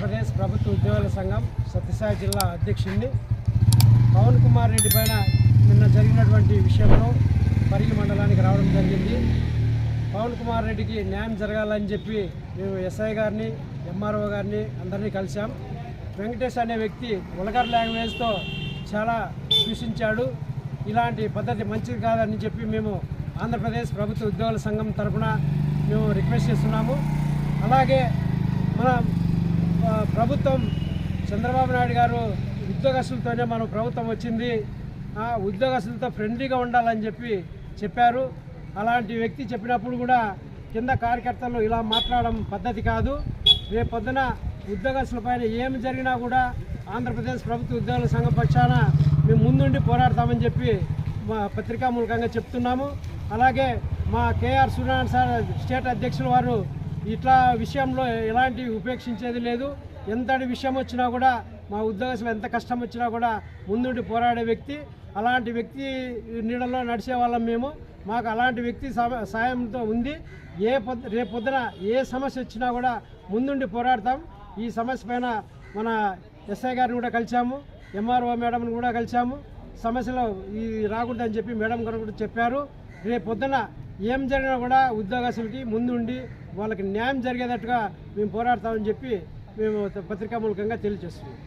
ఆంధ్రప్రదేశ్ ప్రభుత్వ ఉద్యోగుల సంఘం సత్యసాయి జిల్లా అధ్యక్షుడిని పవన్ కుమార్ రెడ్డి పైన నిన్న జరిగినటువంటి విషయంలో పరిగి మండలానికి రావడం జరిగింది. పవన్ కుమార్ రెడ్డికి న్యాయం జరగాలని చెప్పి మేము ఎస్ఐ గారిని ఎంఆర్ఓ గారిని అందరినీ కలిశాం. వెంకటేష్ అనే వ్యక్తి ఉలగర్ లాంగ్వేజ్తో చాలా సూచించాడు. ఇలాంటి పద్ధతి మంచిది కాదని చెప్పి మేము ఆంధ్రప్రదేశ్ ప్రభుత్వ ఉద్యోగుల సంఘం తరఫున మేము రిక్వెస్ట్ చేస్తున్నాము. అలాగే మన ప్రభుత్వం చంద్రబాబు నాయుడు గారు ఉద్యోగస్తులతోనే మన ప్రభుత్వం వచ్చింది. ఉద్యోగస్తులతో ఫ్రెండ్లీగా ఉండాలని చెప్పి చెప్పారు. అలాంటి వ్యక్తి చెప్పినప్పుడు కూడా కింద కార్యకర్తలు ఇలా మాట్లాడడం పద్ధతి కాదు. రేపు పొద్దున ఉద్యోగస్తుల పైన ఏమి జరిగినా కూడా ఆంధ్రప్రదేశ్ ప్రభుత్వ ఉద్యోగుల సంఘం పక్షాన మేము ముందుండి పోరాడతామని చెప్పి మా పత్రికా మూలకంగా చెప్తున్నాము. అలాగే మా కేఆర్ సూర్యనారాయణ సార్ స్టేట్ అధ్యక్షుల వారు ఇట్లా విషయంలో ఎలాంటి ఉపేక్షించేది లేదు. ఎంతటి విషయం వచ్చినా కూడా మా ఉద్యోగస్తులు ఎంత కష్టం వచ్చినా కూడా ముందుండి పోరాడే వ్యక్తి. అలాంటి వ్యక్తి నీడలో నడిచే వాళ్ళం మేము. మాకు అలాంటి వ్యక్తి సాయంతో ఉంది. ఏ పొద్దు రేపు పొద్దున ఏ సమస్య వచ్చినా కూడా ముందుండి పోరాడతాం. ఈ సమస్య పైన మన ఎస్ఐ గారిని కూడా కలిసాము ఎంఆర్ఓ మేడంని కూడా కలిసాము సమస్యలు ఈ రాకూడదని చెప్పి మేడం గారు కూడా చెప్పారు. రేపు పొద్దున ఏం జరిగినా కూడా ఉద్యోగస్తులకి ముందుండి వాళ్ళకి న్యాయం జరిగేటట్టుగా మేము పోరాడతామని చెప్పి మేము పత్రికా మూలకంగా తెలియజేస్తున్నాం.